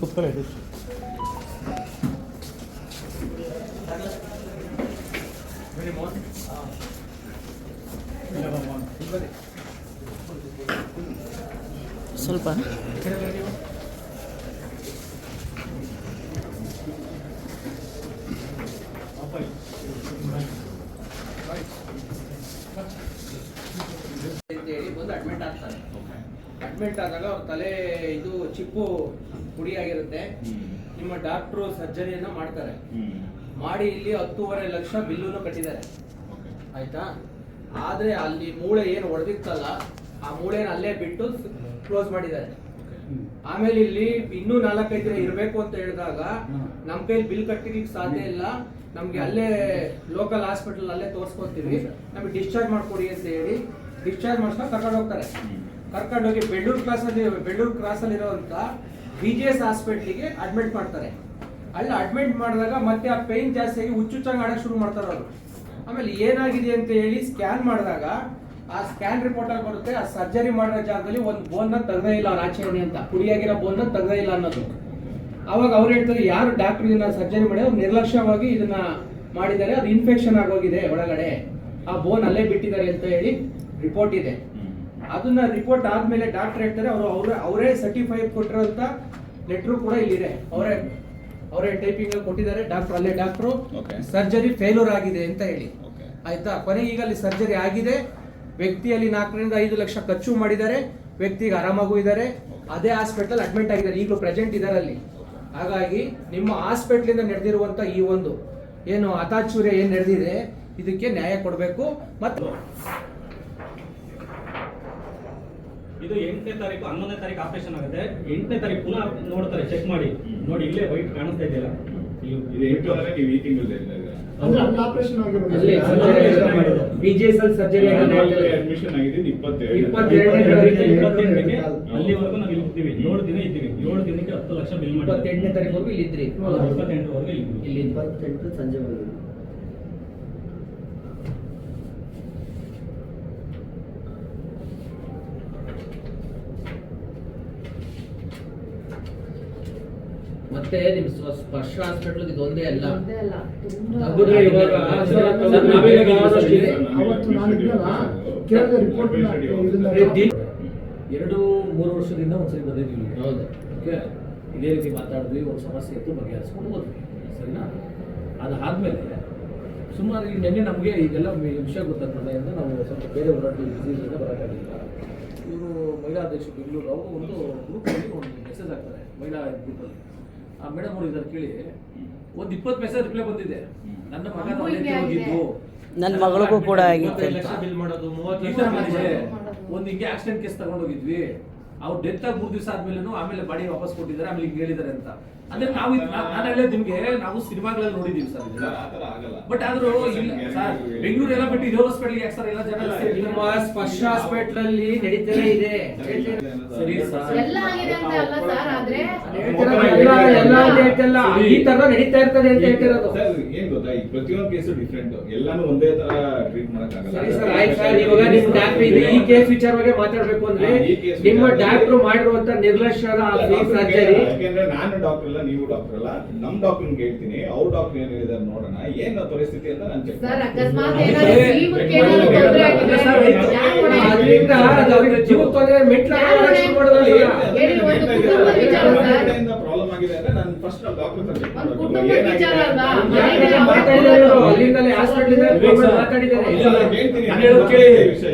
ಕುತ್ಕೊಳ್ಳಿ ಇದು ಸ್ವಲ್ಪ. ಅಂತೇಳಿ ಬಂದು ಅಡ್ಮಿಟ್ ಆಗ್ತಾರೆ ಅಡ್ಮಿಟ್ ಆದಾಗ ಅವ್ರ ತಲೆ ಇದು ಚಿಪ್ಪು ಪುಡಿಯಾಗಿರುತ್ತೆ ನಿಮ್ಮ ಡಾಕ್ಟ್ರು ಸರ್ಜರಿಯನ್ನ ಮಾಡ್ತಾರೆ. ಮಾಡಿ ಇಲ್ಲಿ ಹತ್ತೂವರೆ ಲಕ್ಷ ಬಿಲ್ಲುನು ಕಟ್ಟಿದ್ದಾರೆ. ಆಯ್ತಾ? ಆದ್ರೆ ಅಲ್ಲಿ ಮೂಳೆ ಏನು ಹೊಡೆದಿತ್ತಲ್ಲ ಆ ಮೂಳೆನ ಅಲ್ಲೇ ಬಿಟ್ಟು ಕ್ಲೋಸ್ ಮಾಡಿದ್ದಾರೆ. ಆಮೇಲೆ ಇಲ್ಲಿ ಇನ್ನೂ ನಾಲ್ಕೈದು ದಿನ ಇರಬೇಕು ಅಂತ ಹೇಳಿದಾಗ ನಮ್ಮ ಕೈಯಲ್ಲಿ ಬಿಲ್ ಕಟ್ಟಲಿಕ್ಕೆ ಸಾಧ್ಯ ಇಲ್ಲ. ನಮ್ಗೆ ಅಲ್ಲೇ ಲೋಕಲ್ ಹಾಸ್ಪಿಟಲ್ ಅಲ್ಲೇ ತೋರಿಸ್ಕೊತೀವಿ. ನಮಗೆ ಡಿಸ್ಚಾರ್ಜ್ ಮಾಡ್ಕೊಡಿ ಅಂತ ಹೇಳಿ ಡಿಸ್ಚಾರ್ಜ್ ಮಾಡಿಸ್ಕೊಂಡು ಕರ್ಕೊಂಡು ಹೋಗ್ತಾರೆ. ಕರ್ಕೊಂಡು ಹೋಗಿ ಬೆಳ್ಳೂರು ಕ್ಲಾಸಲ್ಲಿ ಬೆಳ್ಳೂರು ಕ್ರಾಸ್ ಅಲ್ಲಿ ಇರುವಂತ ಬಿ ಜಿ ಎಸ್ ಹಾಸ್ಪಿಟ್ಲಿಗೆ ಅಡ್ಮಿಟ್ ಮಾಡ್ತಾರೆ. ಅಲ್ಲಿ ಅಡ್ಮಿಟ್ ಮಾಡಿದಾಗ ಮತ್ತೆ ಆ ಪೇನ್ ಜಾಸ್ತಿ ಆಗಿ ಹುಚ್ಚುಚ್ಚಂಗ್ ಆಡಕ್ ಶುರು ಮಾಡ್ತಾರೆ ಅವರು. ಆಮೇಲೆ ಏನಾಗಿದೆ ಅಂತ ಹೇಳಿ ಸ್ಕ್ಯಾನ್ ಮಾಡಿದಾಗ, ಆ ಸ್ಕ್ಯಾನ್ ರಿಪೋರ್ಟ್ ಅಲ್ಲಿ ಬರುತ್ತೆ, ಆ ಸರ್ಜರಿ ಮಾಡೋ ಜಾಗದಲ್ಲಿ ಒಂದು ಬೋನ್ನ ತೆಗ್ದೇ ಇಲ್ಲ ಅವ್ರ, ಆಚರಣೆ ಅಂತ. ಪುಡಿಯಾಗಿರೋ ಬೋನ್ನ ತೆಗ್ದೇ ಇಲ್ಲ ಅನ್ನೋದು. ಅವಾಗ ಅವ್ರು ಹೇಳ್ತಾರೆ, ಯಾರು ಡಾಕ್ಟರ್ ಇದನ್ನ ಸರ್ಜರಿ ಮಾಡಿ ಅವ್ರು ನಿರ್ಲಕ್ಷ್ಯವಾಗಿ ಇದನ್ನ ಮಾಡಿದ್ದಾರೆ, ಅದು ಇನ್ಫೆಕ್ಷನ್ ಆಗೋಗಿದೆ ಒಳಗಡೆ. ಆ ಬೋನ್ ಅಲ್ಲೇ ಬಿಟ್ಟಿದ್ದಾರೆ ಅಂತ ಹೇಳಿ ರಿಪೋರ್ಟ್ ಇದೆ. ಅದನ್ನ ರಿಪೋರ್ಟ್ ಆದ್ಮೇಲೆ ಡಾಕ್ಟರ್ ಹೇಳ್ತಾರೆ ಅವರು ಅವ್ರ ಅವರೇ ಸರ್ಟಿಫೈ ಕೊಟ್ಟಿರೋಂತ ಲೆಟ್ರು ಕೂಡ ಇಲ್ಲಿದೆ. ಅವರೇ ಅವರೇ ಟೈಪಿಂಗ್ ಕೊಟ್ಟಿದ್ದಾರೆ ಡಾಕ್ಟರ್ ಅಲ್ಲೇ ಡಾಕ್ಟ್ರು. ಸರ್ಜರಿ ಫೇಲ್ಯೂರ್ ಆಗಿದೆ ಅಂತ ಹೇಳಿ. ಆಯ್ತಾ? ಕೊನೆಗೆ ಈಗ ಅಲ್ಲಿ ಸರ್ಜರಿ ಆಗಿದೆ. ವ್ಯಕ್ತಿಯಲ್ಲಿ ನಾಲ್ಕರಿಂದ ಐದು ಲಕ್ಷ ಖರ್ಚು ಮಾಡಿದ್ದಾರೆ. ವ್ಯಕ್ತಿಗೆ ಆರಾಮಾಗೂ ಇದ್ದಾರೆ. ಅದೇ ಹಾಸ್ಪಿಟಲ್ ಅಡ್ಮಿಟ್ ಆಗಿದ್ದಾರೆ. ಈಗಲೂ ಪ್ರೆಸೆಂಟ್ ಇದ್ದಾರೆ ಅಲ್ಲಿ. ಹಾಗಾಗಿ ನಿಮ್ಮ ಹಾಸ್ಪಿಟ್ಲಿಂದ ನಡೆದಿರುವಂತ ಈ ಒಂದು ಏನು ಅತಾಚೂರ್ಯ ಏನು ನಡೆದಿದೆ? ಇದಕ್ಕೆ ನ್ಯಾಯ ಕೊಡಬೇಕು. ಮತ್ತು ಇದು ಎಂಟನೇ ತಾರೀಕು ಹನ್ನೊಂದನೇ ತಾರೀಕು ಆಪರೇಷನ್ ಆಗುತ್ತೆ. ಎಂಟನೇ ತಾರೀಕು ಪುನಃ ನೋಡ್ತಾರೆ ಚೆಕ್ ಮಾಡಿ. ನೋಡಿ ಇಲ್ಲೇ ವೈಟ್ ಕಾಣಿಸ್ತಾ ಇದೆಯಲ್ಲ. ಇದು ಎಂಟು ವಾರ ನೀವು ಈ ತಿಂಗಳು ಅಂದ್ರೆ ಅಲ್ಲಿ ಆಪರೇಷನ್ ಆಗಿರೋದು. ಅಲ್ಲಿ ಬಿ ಜಿ ಎಸ್ ಅಡ್ಮಿಷನ್ ಇಪ್ಪತ್ತೆರಡನೇ ತಾರೀಕು. ಇಪ್ಪತ್ತೆಂಟಕ್ಕೆ ಅಲ್ಲಿವರೆಗೂ ನಾವು ಇರ್ತೀವಿ. ಏಳು ದಿನ ಇದ್ದೀವಿ. 7 ದಿನಕ್ಕೆ ಹತ್ತು ಲಕ್ಷ ಬಿಲ್ ಮಾಡಿ ಇಪ್ಪತ್ತೆಂಟನೇ ಇಲ್ಲಿ ಇಲ್ಲಿದ್ರಿ ಇಪ್ಪತ್ತೆಂಟರವರೆಗೂ ಇದ್ದೀವಿ ಇಲ್ಲಿ ಇಪ್ಪತ್ತೆಂಟು ಸಂಜೆ ಹೋಗಿದ್ದು ಮತ್ತೆ ನಿಮ್ ಸ್ಪರ್ಶ ಹಾಸ್ಪಿಟಲ್ ಇದೊಂದೇ ಅಲ್ಲ. ಒಂದೇ ಅಲ್ಲ ಎರಡು ಮೂರು ವರ್ಷದಿಂದ ಒಂದ್ಸರಿ ಬಂದಿದ್ವಿ. ಹೌದು. ಓಕೆ? ಇದೇ ರೀತಿ ಮಾತಾಡಿದ್ವಿ ಒಂದು ಸಮಸ್ಯೆ ಇತ್ತು ಬಗೆಹರಿಸ್ಕೊಂಡು ಹೋದ್ವಿ. ಸರಿನಾ? ಅದಾದ್ಮೇಲೆ ಸುಮಾರು ಈ ನೆನ್ನೆ ನಮಗೆ ಇದೆಲ್ಲ ವಿಷಯ ಗೊತ್ತಾಗ್ತದೆಯಿಂದ ನಾವು ಸ್ವಲ್ಪ ಬೇರೆ ಹೊರಟು ಡಿಸೀಸಿಂದ ಬರೋಕ್ಕಾಗಿಲ್ಲ. ಇವರು ಮಹಿಳಾ ಅಧ್ಯಕ್ಷ ಬೆಂಗಳೂರು ಅವರು ಒಂದು ಗ್ರೂಪಲ್ಲಿ ಒಂದು ಮೆಸೇಜ್ ಆಗ್ತಾರೆ ಮಹಿಳಾ ಗ್ರೂಪಲ್ಲಿ ಆ ಮೇಡಮ್ ಅವರು ಇದನ್ನು ಕೇಳಿ ಒಂದು ಇಪ್ಪತ್ತು ಮೆಸೇಜ್ ರಿಪ್ಲೈ ಬಂದಿದೆ. ನನ್ನ ಅಲ್ಲೇ ಹೋಗಿದ್ದು. ನನ್ನ ಮಗಳಿಗೂ ಕೂಡ ಆಗಿತ್ತು. ಒಂದು ಹಿಂಗೆ ಆಕ್ಸಿಡೆಂಟ್ ಕೇಸ್ ತಗೊಂಡೋಗಿದ್ವಿ ಅವ್ರು ಡೆತ್ ಆಗಿ ಮೂರು ದಿವಸ ಆದ್ಮೇಲೆ ಆಮೇಲೆ ಬಾಡಿ ವಾಪಸ್ ಕೊಟ್ಟಿದ್ದಾರೆ ಆಮೇಲೆ ಹಿಂಗೆ ಹೇಳಿದ್ದಾರೆ ಅಂತ. ಅಂದ್ರೆ ನಾವು ಇದ್- ನಾನು ಹೇಳೋದು ನಿಮ್ಗೆ ನಾವು ಸಿನಿಮಾಗಳಲ್ಲಿ ನೋಡಿದೀವಿ ಸರ್. ಬಟ್ ಆದ್ರೂ ಇಲ್ಲ ಸರ್ ಬೆಂಗಳೂರು ಎಲ್ಲ ಬಿಟ್ಟು ಇರೋ ಹಾಸ್ಪಿಟಲ್ ಯಾಕೆ ಸರ್ ಎಲ್ಲ ಜನ ಸ್ಪರ್ಶ ಹಾಸ್ಪಿಟಲ್ ಅಲ್ಲಿ ನಡೀತಾನೆ ಇದೆ. ಸರಿ ಸರ್. ಹೇಳ್ತಿಲ್ಲ. ಈ ತರ ನಡೀತಾ ಇರ್ತದೆ ಅಂತ ಹೇಳ್ತಿರೋದು. ಸರ್ ಏನ್ ಗೊತ್ತಾ? ಈ ಪ್ರತಿಯೊಂದು ಕೇಸು ಡಿಫ್ರೆಂಟ್ ಎಲ್ಲಾನು ಒಂದೇ ತರ ಟ್ರೀಟ್ ಮಾಡಕ್ಕಾಗಲ್ಲ. ಸರಿ ಸರ್ ಆಯ್ತು ಸರ್. ಇವಾಗ ನಿಮ್ ಡಾಕ್ಟರ್ ಇದು. ಈ ಕೇಸ್ ವಿಚಾರವಾಗಿ ಮಾತಾಡಬೇಕು ಅಂದ್ರೆ ನಿಮ್ಮ ಡಾಕ್ಟರ್ ಮಾಡಿರುವಂತ ನಿರ್ಲಕ್ಷ್ಯದ ಸರ್ಜರಿ. ಯಾಕೆಂದ್ರೆ ನಾನು ಡಾಕ್ಟರ್ ಅಲ್ಲ ನೀವು ಡಾಕ್ಟರ್ ಅಲ್ಲ. ನಮ್ ಡಾಕ್ಟರ್ ಹೇಳ್ತೀನಿ ಅವ್ರ ಡಾಕ್ಟರ್ ಏನ್ ಹೇಳಿದಾರೆ ನೋಡೋಣ. ಏನ್ ಪರಿಸ್ಥಿತಿ ಅಂತ ನಾನು ಚೆಕ್ ಸರ್ ಅಕಸ್ಮಾತ್ ಏನಾದ್ರು ಜೀವಕ್ಕೆ ಏನಾದ್ರು ತೊಂದ್ರೆ ಆಗಿದ್ರೆ ಸರ್, ಅದರಿಂದ ಅದು ಅವ್ರಿಗೆ ಜೀವಕ್ಕೆ ತೊಂದರೆ ಮೆಟ್ಲ ಹೊಣೆ? ಒಂದು ಕುಟುಂಬದ ವಿಚಾರ ಸರ್. ಪ್ರಾಬ್ಲಮ್ ಆಗಿದೆ ಅಂದ್ರೆ ನಾನು ಫಸ್ಟ್ ಡಾಕ್ಟರ್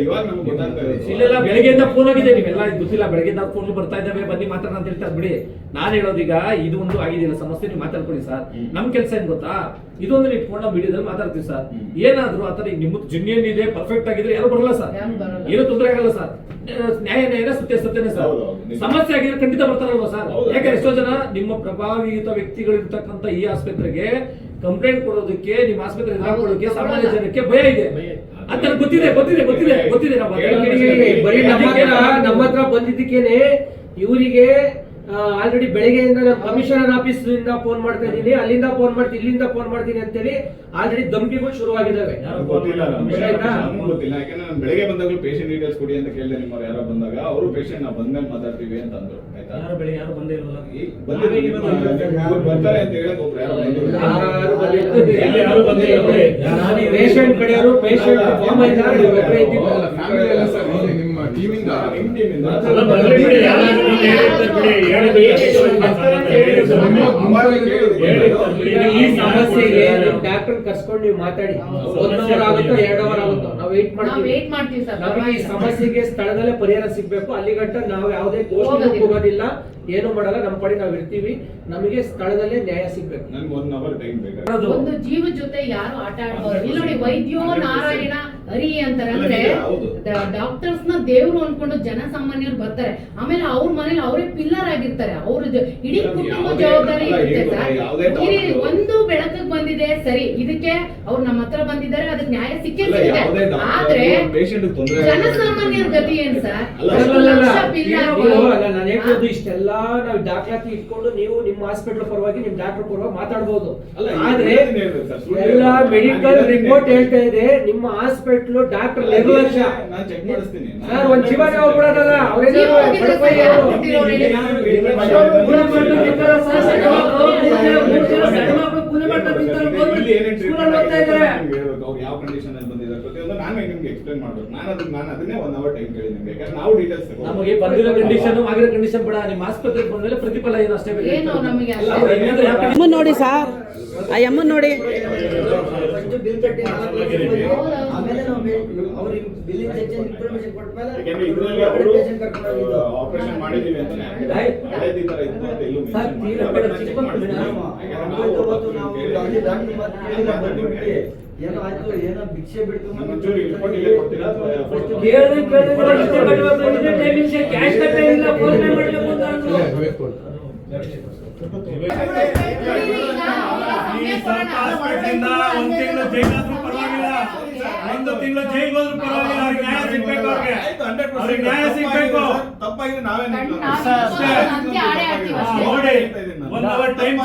ಇವಾಗ ನಮ್ಗೆ ಗೊತ್ತಾಗ್ತಾ ಬೆಳಗ್ಗೆಯಿಂದ ಫೋನ್ ಆಗಿದೆ ನೀವೆಲ್ಲ ಇದು ಗೊತ್ತಿಲ್ಲ. ಬೆಳಗ್ಗೆಯಿಂದ ಫೋನ್ ಬರ್ತಾ ಇದ್ದಾವೆ ಬನ್ನಿ ಮಾತಾಡೋಣ ಅಂತ ಹೇಳ್ತಾರೆ ಬಿಡಿ ನಾನು ಹೇಳೋದೀಗ ಇದು ಒಂದು ಆಗಿದೆಯಲ್ಲ ಸಮಸ್ಯೆ ನೀವು ಮಾತಾಡ್ಕೊಳ್ಳಿ ಸರ್. ನಮ್ ಕೆಲಸ ಏನ್ ಗೊತ್ತಾ? ಇದೊಂದು ಇಟ್ಕೊಂಡು ನಾವು ವಿಡಿಯೋದಲ್ಲಿ ಮಾತಾಡ್ತೀವಿ ಸರ್ ಏನಾದ್ರು ಆತರ ನಿಮ್ಮದು ಜುನಿಯನ್ ಇದೆ ಪರ್ಫೆಕ್ಟ್ ಆಗಿದ್ರೆ ಯಾರು ಬರಲ್ಲ ಸರ್ ಏನೂ ತೊಂದರೆ ಆಗಲ್ಲ ಸರ್ ನ್ಯಾಯ ನ್ಯಾಯ ಸತ್ಯ ಸತ್ಯನೇ ಸರ್. ಸಮಸ್ಯೆ ಆಗಿದ್ರೆ ಖಂಡಿತ ಬರ್ತಾರಲ್ವಾ ಸರ್ ಯಾಕೆ ಯಾಕಂದ್ರೆ ಎಷ್ಟೋ ಜನ ನಿಮ್ಮ ಪ್ರಭಾವಿಯುತ ವ್ಯಕ್ತಿಗಳಿರ್ತಕ್ಕಂಥ ಈ ಆಸ್ಪತ್ರೆಗೆ ಕಂಪ್ಲೇಂಟ್ ಕೊಡೋದಕ್ಕೆ ನಿಮ್ಮ ಆಸ್ಪತ್ರೆ ಹಾಕೊಳ್ಳೋಕೆ ಸಾಮಾನ್ಯ ಜನಕ್ಕೆ ಭಯ ಇದೆ. ಅಂತ ಗೊತ್ತಿದೆ ಗೊತ್ತಿದೆ ಗೊತ್ತಿದೆ ಗೊತ್ತಿದೆ ನಮ್ಮ ಹತ್ರ ಬಂದಿದ್ದಕ್ಕೇನೆ ಇವರಿಗೆ ಆಲ್ರೆಡಿ ಬೆಳಿಗ್ಗೆಯಿಂದ ನಾನು ಕಮಿಷನರ್ ಆಫೀಸ್ ಇಂದ ಫೋನ್ ಮಾಡ್ತಾ ಇದ್ದೀನಿ. ಅಲ್ಲಿಂದ ಫೋನ್ ಮಾಡ್ತೀನಿ ಇಲ್ಲಿಂದ ಫೋನ್ ಮಾಡ್ತೀನಿ ಅಂತೇಳಿ ಆಲ್ರೆಡಿ ಧಮ್ಕಿಗಳು ಶುರು ಆಗಿದ್ದಾವೆ ಗೊತ್ತಿಲ್ಲ ನಮ್ಗೆ. ಗೊತ್ತಿಲ್ಲ. ಯಾಕಂದ್ರೆ ನಾನು ಬೆಳಗ್ಗೆ ಬಂದಾಗಲೂ ಪೇಷಂಟ್ ಡೀಟೇಲ್ಸ್ ಕೊಡಿ ಅಂತ ಕೇಳಿದೆ ನಿಮ್ಮವ್ರು ಯಾರೋ ಬಂದಾಗ. ಅವರು ಪೇಷಂಟ್ ನಾವು ಬಂದ್ಮೇಲೆ ಮಾತಾಡ್ತೀವಿ ಅಂತ ಅಂದ್ರು. ಆಯ್ತಾ? ಬರ್ತಾರೆ ಅಂತ ಹೇಳಕ್ ಒಬ್ರು ಯಾರೋ ಯಾರು ಬಂದಿಲ್ಲ. ಪೇಷಂಟ್ ಕಡೆಯವರು ಪೇಷಂಟ್ ಫಾರ್ಮ್ ಆಯ್ತಾ ಈ ಸಮಸ್ಯೆಗೆ ಡಾಕ್ಟರ್ ಕರ್ಸ್ಕೊಂಡು ನೀವು ಮಾತಾಡಿ. ಒನ್ ಅವರ್ ಆಗುತ್ತೋ ಎರಡು ಅವರ್ ಆಗುತ್ತೋ ನಾವು ವೇಟ್ ನಾವು ಮಾಡ್ತೀವಿ. ವೇಟ್ ಮಾಡ್ತೀವಿ ಸರ್. ನಮಗೆ ಈ ಸಮಸ್ಯೆಗೆ ಸ್ಥಳದಲ್ಲೇ ಪರಿಹಾರ ಸಿಗ್ಬೇಕು. ಅಲ್ಲಿಗಟ್ಟ ನಾವು ಯಾವುದೇ ಘೋಷಣೆ ಹೋಗೋದಿಲ್ಲ. ಏನು ಮಾಡಲ್ಲ. ನಮ್ಮ ಪಡೆ ನಾವು ಇರ್ತೀವಿ. ನಮಗೆ ಸ್ಥಳದಲ್ಲೇ ನ್ಯಾಯ ಸಿಗ್ಬೇಕು. ಒಂದು ಜೀವ ಜೊತೆ ಯಾರು ಆಟ ಆಡ್ಬಾರ್ದು? ಇಲ್ಲಿ ನೋಡಿ ವೈದ್ಯೋ ನಾರಾಯಣ ಹರಿ ಅಂತಾರಂದ್ರೆ ಡಾಕ್ಟರ್ಸ್ನ ದೇವ್ರು ಅನ್ಕೊಂಡು ಜನಸಾಮಾನ್ಯರು ಬರ್ತಾರೆ. ಆಮೇಲೆ ಅವ್ರ ಮನೇಲಿ ಅವರೇ ಪಿಲ್ಲರ್ ಆಗಿರ್ತಾರೆ. ಅವ್ರ ಇಡೀ ಕುಟುಂಬ ಜವಾಬ್ದಾರಿ ಇರುತ್ತೆ ಸರ್. ಒಂದು ಬೆಳಕಿಗೆ ಬಂದಿದೆ ಸರಿ. ಇದಕ್ಕೆ ಅವ್ರು ನಮ್ಮ ಹತ್ರ ಬಂದಿದ್ದಾರೆ ಅದಕ್ಕೆ ನ್ಯಾಯ ಸಿಕ್ಕೇ ಸಿಗುತ್ತೆ. ಆದ್ರೆ ಜನಸಾಮಾನ್ಯರ ಗತಿ ಏನ್ ಸರ್? ನಾನು ಇಷ್ಟೆಲ್ಲ ನಾವು ದಾಖಲಾತಿ ಇಟ್ಕೊಂಡು ನೀವು ನಿಮ್ಮ ಹಾಸ್ಪಿಟಲ್ ಪರವಾಗಿ ನಿಮ್ ಡಾಕ್ಟರ್ ಪರವಾಗಿ ಮಾತಾಡ್ಬೋದು. ಆದ್ರೆ ಎಲ್ಲ ಮೆಡಿಕಲ್ ರಿಪೋರ್ಟ್. ಹೇಳ್ತಾ ಇದೆ ನಿಮ್ಮ ಹಾಸ್ಪಿಟಲ್ ಡಾಕ್ಟರ್ ನಿರ್ಲಕ್ಷ್ಯ ನಾನು ಚೆಕ್ ಮಾಡಿಸ್ತೀನಿ ಸರ್ ಒಂದ್ ಜೀವನ ಸರ್? ಯಾವ ಕಂಡೀಷನ್ ಅಲ್ಲಿ ಬಂದಿದ್ದಾರೆ ಪ್ರತಿಯೊಂದು ನಾನು ನಿಮ್ಗೆ ಎಕ್ಸ್ಪ್ಲೇನ್ ಮಾಡ್ಬೇಕು. ನಾನು ಅದಕ್ಕೆ ನಾನು ಅದನ್ನೇ ಒನ್ ಅವರ್ ಟೈಮ್ ಕೇಳಿ ನಿಮ್ಗೆ. ಯಾಕಂದ್ರೆ ನಾವು ಡೀಟೇಲ್ಸ್ ನಮಗೆ ಬಂದಿರೋ ಕಂಡೀಷನ್ ಆಗಿರೋ ಕಂಡೀಷನ್ ಬೇಡ. ನಿಮ್ಮ ಆಸ್ಪತ್ರೆಗೆ ಬಂದ್ಮೇಲೆ ಪ್ರತಿಫಲ ಏನು ಅಷ್ಟೇ ಬೇಕು. ಏನು ನಮಗೆ ಆ ನೋಡಿ. ಸಾರ್ ಬಿಲ್ ಕಟ್ಟಿ ಆಮೇಲೆ ನಾವು ಅವ್ರಿಗೆ ಬಿಲ್ ಇನ್ಫಾರ್ಮೇಶನ್ patient ಕರ್ಕೊಂಡು ಹೋಗಿದ್ದು. ಆಪರೇಷನ್ ಮಾಡಿದೀವಿ ಅಂತಾನೆ ಈ ತರ ಇತ್ತು ಅಂತ ಎಲ್ಲೂ. ಏನೋ ಆಯ್ತು ಏನೋ ಭಿಕ್ಷೆ ಬಿಡ್ತು ನಮ್ಮ ಒಂಚೂರು report ಇಲ್ಲೇ ಕೊಡ್ತೀರಾ ಅಥವಾ photo? ಕೇಳ್ದೆ ಕೇಳ್ದೆ ಇಷ್ಟೇ ಕಟ್ಟಬೇಕು, ಇದೇ timing ಗೆ cash ಕಟ್ಟೇ ಇಲ್ಲ, phone pay ಮಾಡ್ಬೇಕು ಅಂತ ಅಂದ್ರು. ಈ ಸ್ವಲ್ಪ ಒಂದ್ ತಿಂಗಳು ಜೈಲಾದ್ರೂ ಪರವಾಗಿಲ್ಲ. ಒಂದು ತಿಂಗಳು ಜೈಲ್ ಹೋದ್ರೂ ಪರವಾಗಿಲ್ಲ. ಸಿಗ್ಬೇಕು ಅವ್ರಿಗೆ. ಆಯ್ತು, 100% ಅವ್ರಿಗೆ ನ್ಯಾಯ ಸಿಗ್ಬೇಕು. ತಪ್ಪಾಗಿದೆ ನಾವೇ ನೋಡಿ. ಅವರ್ ಟೈಮ್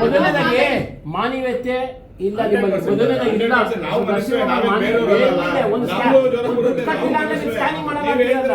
ಮೊದಲನೇದಾಗಿ ಮಾನವೀಯತೆ ಇಲ್ಲ ನಿಮಗೆ. ಮೊದಲನೇದಾಗಿ ಇಲ್ಲ ನಾವು ಮನುಷ್ಯರೇ, ನಾವೇ ಮಾನವೀಯತೆ ಬೇರೆಯವ್ರಲ್ಲ. ಏನಿದೆ? ಒಂದು. ಸ್ಕ್ಯಾನಿಂಗ್ ಮಾಡಲ್ಲ. ನಮ್ಗೇನಿಲ್ಲ,